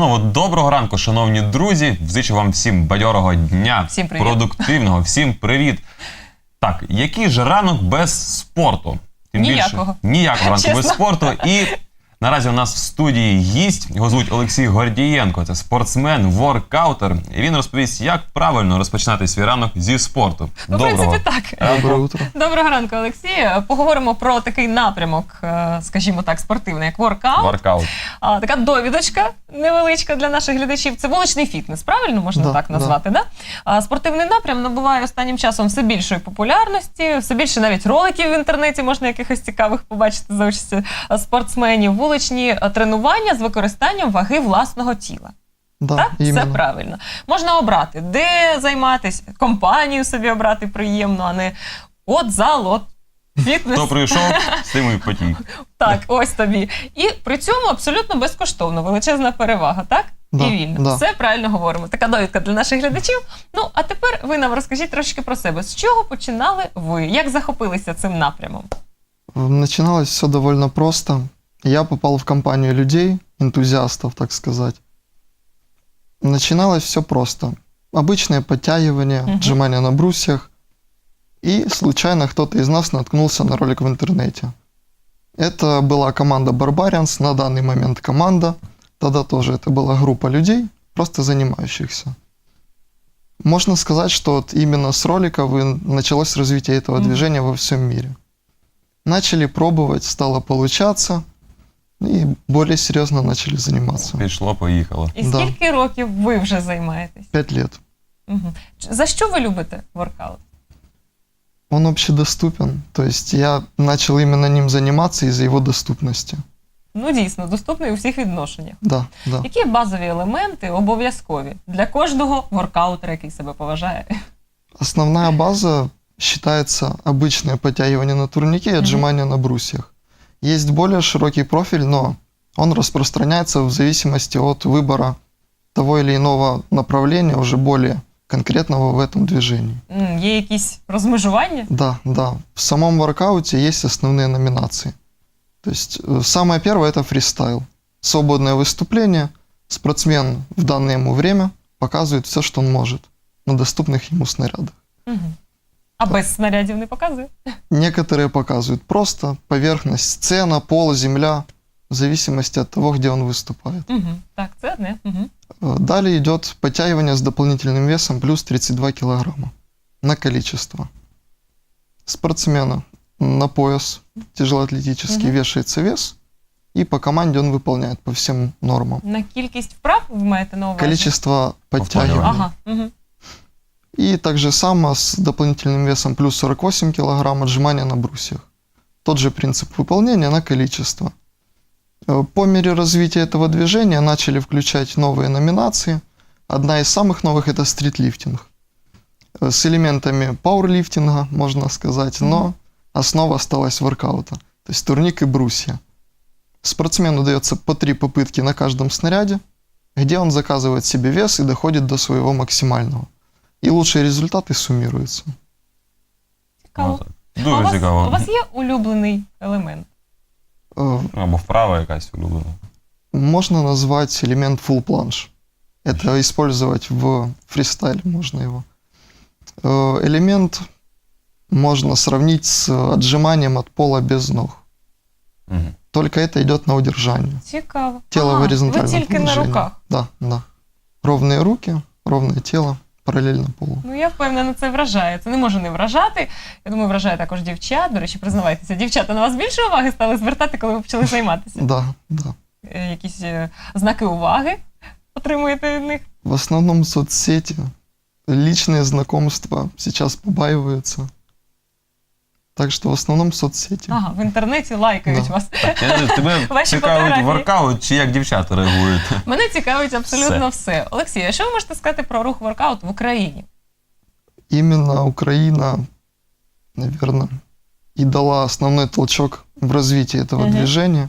Знову доброго ранку, шановні друзі. Зичу вам всім бадьорого дня, Всім привіт. продуктивного, всім привіт. Так, який же ранок без спорту? Ніякого. Більше, ніякого ранку без спорту. І наразі у нас в студії гість. Його звуть Олексій Гордієнко. Це спортсмен, воркаутер. І він розповість, як правильно розпочинати свій ранок зі спорту. Ну, в Доброго. принципі, так. ранку. утро. Доброго ранку, Олексій. Поговоримо про такий напрямок, е, скажімо так, спортивний, як воркаут. Воркаут. А, така довідочка невеличка для наших глядачів. Це вуличний фітнес, правильно можна Да, так назвати? Да? А, спортивний напрям набуває останнім часом все більшої популярності, все більше навіть роликів в інтернеті можна якихось цікавих побачити за участю а, спортсменів. Вуличні тренування з використанням ваги власного тіла. Да, Так, все правильно. Можна обрати, де займатися, компанію собі обрати приємно, а не от зал, от фітнес. Хто прийшов, з тим і потік. Так, ось тобі. І при цьому абсолютно безкоштовно, величезна перевага, так? Да, І вільно. да. Все правильно говоримо. Така довідка для наших глядачів. Ну, а тепер ви нам розкажіть трошки про себе. З чого починали ви? Як захопилися цим напрямом? Начиналось все довольно просто. Я попал в компанию людей, энтузиастов, так сказать. Начиналось все просто. Обычное подтягивание, Мгм. отжимания на брусьях. И случайно кто-то из нас наткнулся на ролик в интернете. Это была команда Barbarians, на данный момент команда. Тогда тоже это была группа людей, просто занимающихся. Можно сказать, что вот именно с ролика вы- началось развитие этого движения во всем мире. Начали пробовать, стало получаться, и более серьезно начали заниматься. Пішло, поїхало. І Да. скільки років ви вже займаєтесь? Пять лет. Угу. За що ви любите воркаут? Он общедоступен, то есть я начал именно ним заниматься из-за его доступности. Ну, дійсно, доступний у всіх відношеннях. Да, да. Які базові елементи обов'язкові для кожного воркаутера, який себе поважає? Основная база считается обычное подтягивание на турнике и Мгм. отжимание на брусьях. Есть более широкий профиль, но он распространяется в зависимости от выбора того или иного направления, уже более конкретного в этом движении. Є якісь розмежування? Да, да. В самом воркауте есть основные номинации. То есть э, самое первое это фристайл. Свободное выступление. Спортсмен в данное ему время показывает все, что он может на доступных ему снарядах. Угу. А без снарядів не показує? Некоторые показывают просто поверхность, сцена, пол, земля, в зависимости от того, где он выступает. Угу. Так, це одне. Угу. Э, Далее идет подтягивание с дополнительным весом плюс 32 килограмма на количество. Спортсмена на пояс тяжелоатлетический Мгм. вешается вес, и по команде он выполняет по всем нормам. На кількість вправ ви маєте на увазі? Количество Повторювання. подтягиваний. Ага. Угу. И также само с дополнительным весом плюс 48 килограмм отжимания на брусьях. Тот же принцип выполнения на количество. Э, По мере развития этого движения начали включать новые номинации. Одна из самых новых это стритлифтинг. Э, С элементами пауэрлифтинга, можно сказать, но основа осталась воркаута. То есть турник и брусья. Спортсмену дается по три попытки на каждом снаряде, где он заказывает себе вес и доходит до своего максимального. И лучшие результаты суммируются. Цікаво. Ну, так. А у Дуже вас, цікаво. у вас є улюблений елемент? Э, Ну, Або вправа якась улюблена. Можно назвать элемент full plunge. Это использовать в фристайле можно его. Э, Элемент можно сравнить с отжиманием от пола без ног. Мгм. Только это идет на удержание. Цікаво. Тело а, в ви горизонтальном тільки на положении. руках. Да, да. Ровные руки, ровное тело, Параллельно полу. Ну, я впевнена, це вражає. Це не може не вражати. Я думаю, вражає також дівчат. До речі, признавайтеся, дівчата на вас більше уваги стали звертати, коли ви почали займатися. Да, да. Е, Якісь е, знаки уваги отримуєте від них. В основном соцсети, личные знакомства сейчас побаиваются. Так что в основном соцсети. Ага, в інтернеті лайкають Да. вас. Я тебе Ваші цікавить фотографії. воркаут, чи як дівчата реагують? Мене цікавить абсолютно все. Олексій, а що ви можете сказати про рух воркаут в Україні? Именно Украина, наверное, и дала основной толчок в развитии этого Мгм. движения.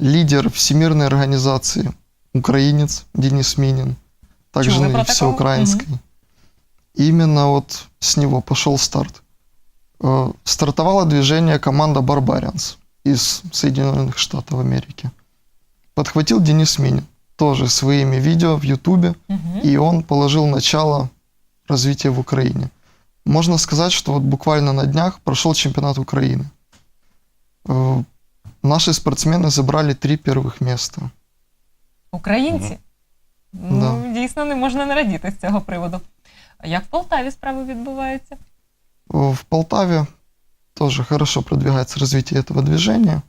Лидер Всемирной организации украинец Денис Минин, также Чули на про такого? всеукраинской. Именно вот с него пошел старт. Э, Стартовало движение команда Barbarians из Соединенных Штатов Америки. подхватил Денис Минин, тоже своими видео в Ютубе, Мгм. и он положил начало развития в Украине. Можно сказать, что вот буквально на днях прошел чемпионат Украины. Э, Наши спортсмены забрали три первых места. Українці. Ну, дійсно, не можна не радіти з цього приводу. А як в Полтаві справи відбуваються? В Полтаве тоже хорошо продвигается развитие этого движения.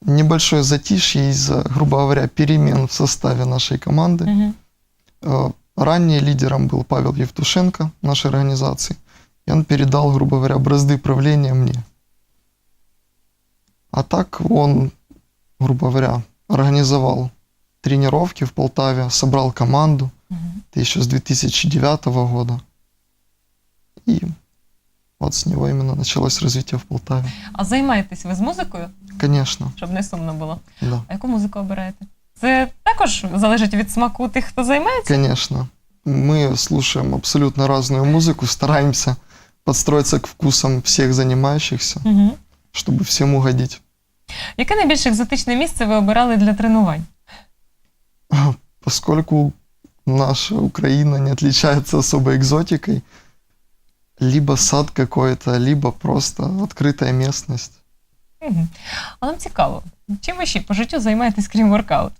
Небольшое затишье из-за, грубо говоря, перемен в составе нашей команды. Э, Ранее лидером был Павел Евтушенко нашей организации. И он передал, грубо говоря, бразды правления мне. А так он, грубо говоря, организовал тренировки в Полтаве, собрал команду. Мгм. Это еще с 2009 года. И вот с него именно началось развитие в Полтаве. А займаєтесь ви з музикою, Конечно, щоб не сумно було? да. А яку музику обираєте? Це також залежить від смаку тих, хто займається? Конечно. Мы слушаем абсолютно разную музыку, стараемся подстроиться к вкусам всех занимающихся, Угу. чтобы всем угодить. Яке найбільш екзотичне місце ви обирали для тренувань? Поскольку наша Украина не отличается особой экзотикой, либо сад какой-то, либо просто открытая местность. Угу. А нам цікаво, чим ви ще по життю займаєтесь, крім воркаут?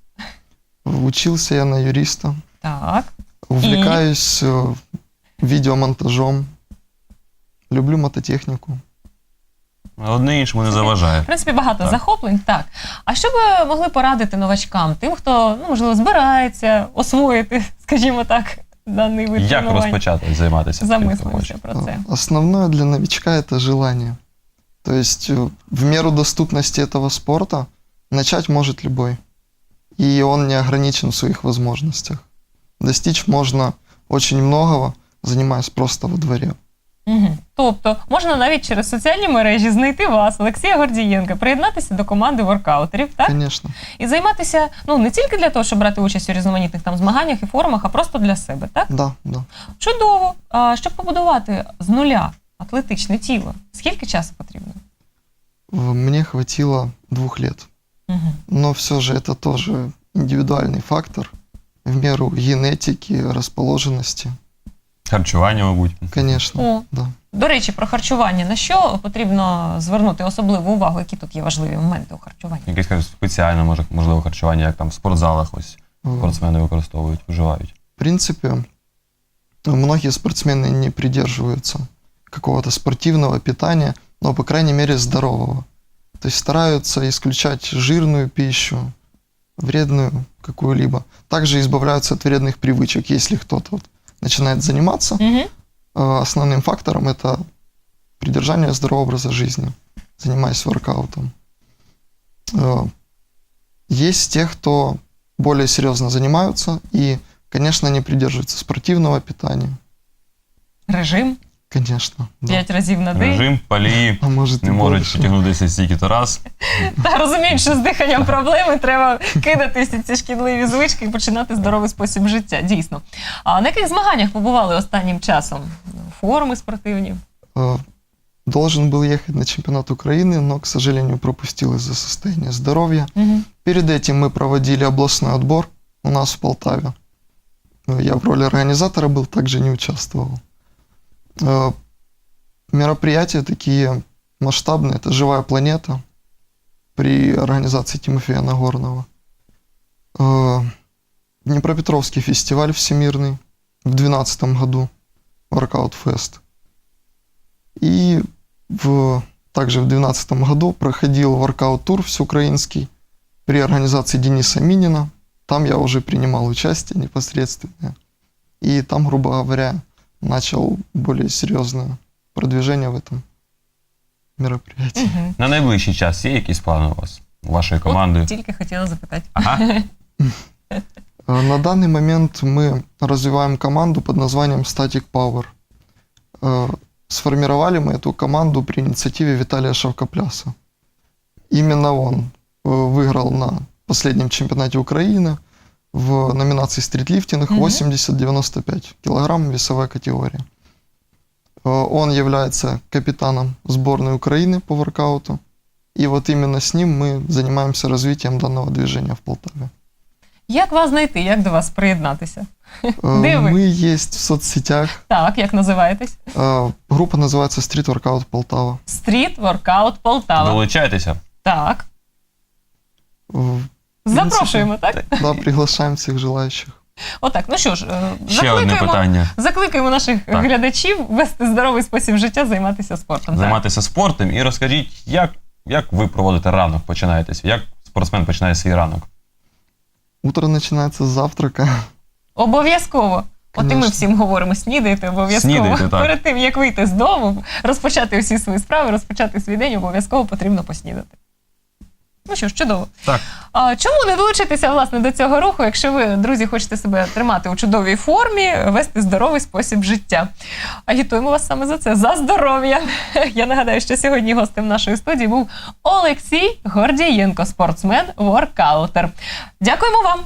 Учился я на юриста, Так. увлекаюсь э, видеомонтажом, люблю мототехнику. Одне іншому не заважає. В принципі, багато Так. захоплень, так. А що ви могли порадити новачкам, тим, хто, ну, можливо, збирається освоїти, скажімо так, даний вид Як тренувань? розпочати займатися? таким, хто Замислимося хоче? про це. Э, Основное для новичка это желание. То есть э, в меру доступности этого спорта начать может любой. И он не ограничен в своих возможностях. Достичь можно очень многого, занимаясь просто во дворе. Угу. Тобто можна навіть через соціальні мережі знайти вас, Олексія Гордієнка, приєднатися до команди воркаутерів, так? Конечно. І займатися ну не тільки для того, щоб брати участь у різноманітних там змаганнях і форумах, а просто для себе, так? Да, да. Чудово. А щоб побудувати з нуля атлетичне тіло, скільки часу потрібно? Мне хватило двух лет. Угу. Но все же это тоже индивидуальный фактор в меру генетики, расположенности. Харчування, мабуть. Конечно, О, да. до речі, про харчування. На що потрібно звернути особливу увагу? Які тут є важливі моменти у харчуванні? Якесь кажуть, спеціальне, може, можливо, харчування, як там в спортзалах ось Э, спортсмени використовують, вживають. В принципе, многие спортсмены не придерживаются какого-то спортивного питания, но, по крайней мере, здорового. То есть стараются исключать жирную пищу, вредную какую-либо. Также избавляются от вредных привычек, если кто-то вот начинает заниматься. Угу. Основным фактором это придержание здорового образа жизни, занимаясь воркаутом. Э, Есть те, кто более серьезно занимаются и, конечно, не придерживаются спортивного питания. Режим Конечно. да. п'ять разів на день. Режим, палії, А может и не можуть больше. потягнутися стільки-то раз. Та розуміють, що з диханням проблеми треба кидати всі ці шкідливі звички і починати здоровий спосіб життя. Дійсно. А на яких змаганнях побували останнім часом? Форуми спортивні? Э, Должен был ехать на чемпионат Украины, но, к сожалению, пропустил из-за состояния здоровья. Угу. Перед этим мы проводили областной отбор у нас в Полтаве. Э, Я в роли организатора был, также не участвовал. Э, Мероприятия такие масштабные, это «Живая планета» при организации Тимофея Нагорного. Э, Днепропетровский фестиваль всемирный в 2012 году, Workout Fest. И в, также в 2012 году проходил воркаут-тур всеукраинский при организации Дениса Минина. Там я уже принимал участие непосредственно. И там, грубо говоря, начал более серьезное продвижение в этом мероприятии. Угу. На найближчий час є якісь плани у вас, у вашої команди? Тільки хотіла запитати. Ага. Э, На данный момент мы развиваем команду под названием Static Power. Э, Сформировали мы эту команду при инициативе Виталия Шавкопляса. Именно он э, выиграл на последнем чемпионате Украины в номинации стритлифтинг Мгм. 80-95 килограмм весовая категория. Э, Он является капитаном сборной Украины по воркауту. И вот именно с ним мы занимаемся развитием данного движения в Полтаве. Як вас знайти? Як до вас приєднатися? Э, Где вы? Мы есть в соцсетях. Так, як називаєтесь? Э, Группа называется Street Workout Полтава. Стріт Воркаут Полтава. Долучайтеся. Так. В- Запрошуємо, так? Да, приглашаем всех желающих. Отак, ну що ж, е, Ще одне закликаємо, питання. закликаємо наших Так. глядачів вести здоровий спосіб життя, займатися спортом. Так. Займатися спортом і розкажіть, як, як ви проводите ранок, починаєтесь? Як спортсмен починає свій ранок? Утро начинается с завтрака. Обов'язково. От і ми Конечно. всім говоримо, снідайте обов'язково. Снідайте, так. Перед тим, як вийти з дому, розпочати всі свої справи, розпочати свій день, обов'язково потрібно поснідати. Ну що ж, чудово. Так. А чому не долучитися власне до цього руху, якщо ви, друзі, хочете себе тримати у чудовій формі, вести здоровий спосіб життя? Агітуємо вас саме за це, за здоров'я. Я нагадаю, що сьогодні гостем нашої студії був Олексій Гордієнко, спортсмен, воркаутер. Дякуємо вам.